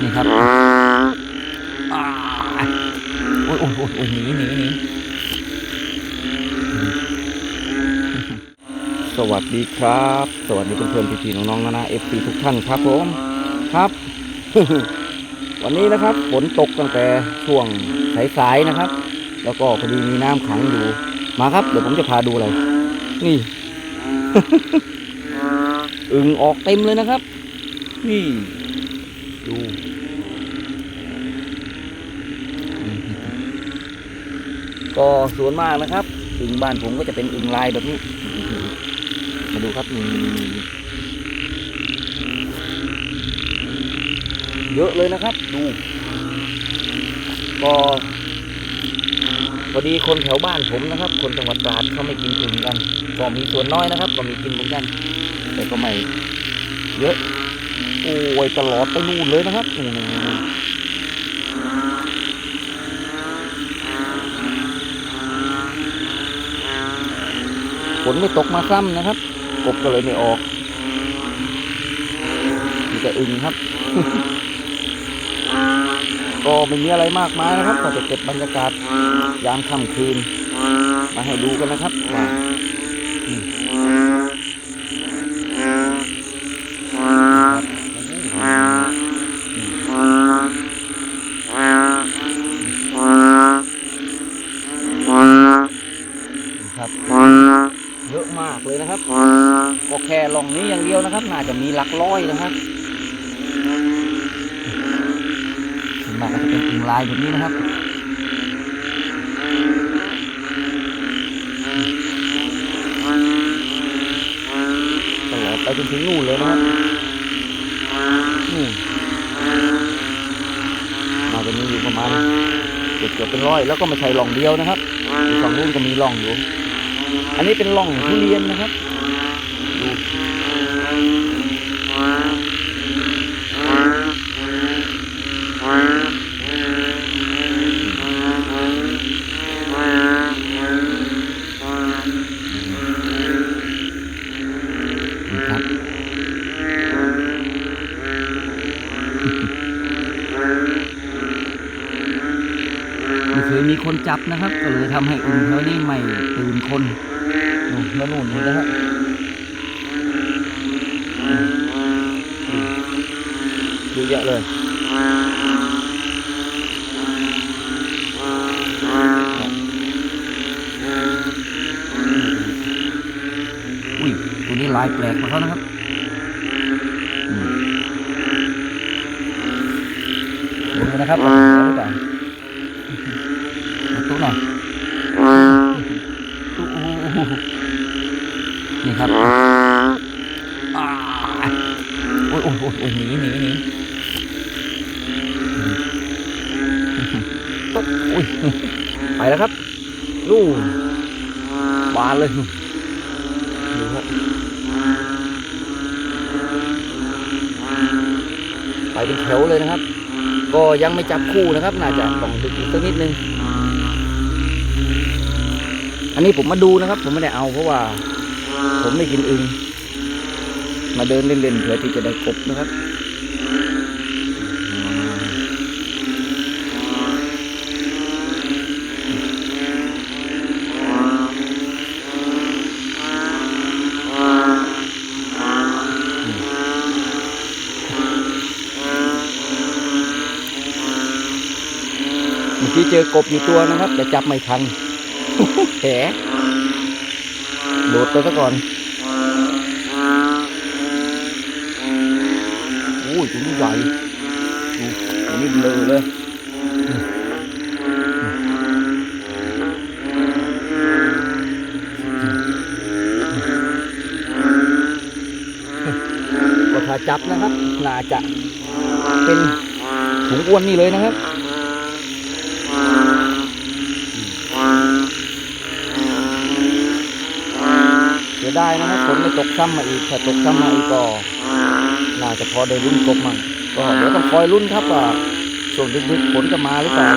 นี่ครับโอ้ยโอ้ยโอ้ยหนีหนีหนีสวัสดีครับ สวัสดีเพื่อนๆพี่ๆน้องๆนะนะเอฟซีทุกท่านครับผมครับ วันนี้นะครับฝนตกตั้งแต่ช่วงสายๆนะครับ แล้วก็พอดีมีน้ำขังอยู่มาครับ เดี๋ยวผมจะพาดูอะไร นี่ อึ่งออกเต็มเลยนะครับ นี่ ดูก็สวนมากนะครับอึ่งบ้านผมก็จะเป็นอึ่งลายแบบนี้ มาดูครับนี่เยอะเลยนะครับ ดู ก็ พอดีคนแถวบ้านผมนะครับ คนจังหวัดตราดเขาไม่กินอึ่งกันก็มีส่วนน้อยนะครับ ก็มีกินเหมือนกัน แต่ก็ไม่เยอะ โอ้ยตลอดไปนู่นเลยนะครับนี่ฝนไม่ตกมาซ้ำนะครับ กบก็เลยไม่ออกมีแต่อึงครับ ก็ไม่มีอะไรมากมายนะครับ ก็จะเก็บบรรยากาศยามค่ำคืน มาให้ดูกันนะครับว่าครับเยอะมากเลยนะครับ ก็แค่ลองนี้อย่างเดียวนะครับ น่าจะมีหลักร้อยนะครับ งลายแบบนี้นะครับตลอดไปจนถึงนู่นเลยนะครับนู่นน่าจะมีอยู่ประมาณเกือบเกือบเป็นร้อยแล้วก็ไม่ใช่หล่องเดียวนะครับฝั่งนู้นก็มีหล่องอยู่ อันนี้เป็นหล่องทุเรียนนะครับ ดู นี่ครับไม่เคยมีคนจับนะครับ ก็เลยทำให้อึ่งแถวนี้ไม่ตื่นคนนู่นแล้วนู่นนู่นะฮะเยอะแยะเลย ตัวนี้ลายแปลกกว่าเขานะครับดูนะครับว่าเหลือหรือเปล่าตุ๊กหน่อยตุ๊กโอ้นี่ครับโอ้ยโอ้ยโอ้ยหนีหนีหนีโอ้ยไปแล้วครับนู่นบานเลยดูครับ ไปเป็นแถวเลยนะครับ ก็ยังไม่จับคู่นะครับ น่าจะต้องดึกอีกสักนิดนึง อันนี้ผมมาดูนะครับ ผมไม่ได้เอาเพราะว่า ผมไม่กินอึงมาเดินเล่นๆเผื่อที่จะได้กบนะครับ มื่อกี้เจอกบอยู่ตัวนะครับ แต่จับไม่ทันแหโดดไปซะก่อนโอ้ยตัวนี้ใหญ่ตัวนี้เบลอเลยก็ถ้าจับนะครับ น่าจะเป็นถุงอ้วนนี่เลยนะครับ สียดายนะครับฝนไม่ตกซ้ำมาอีกถ้าตกซ้ำมาอีกก็น่าจะพอได้ลุ้นกบมั่งก็เดี๋ยวต้องคอยลุ้นครับว่าช่วงดึกๆฝนจะมาหรือเปล่า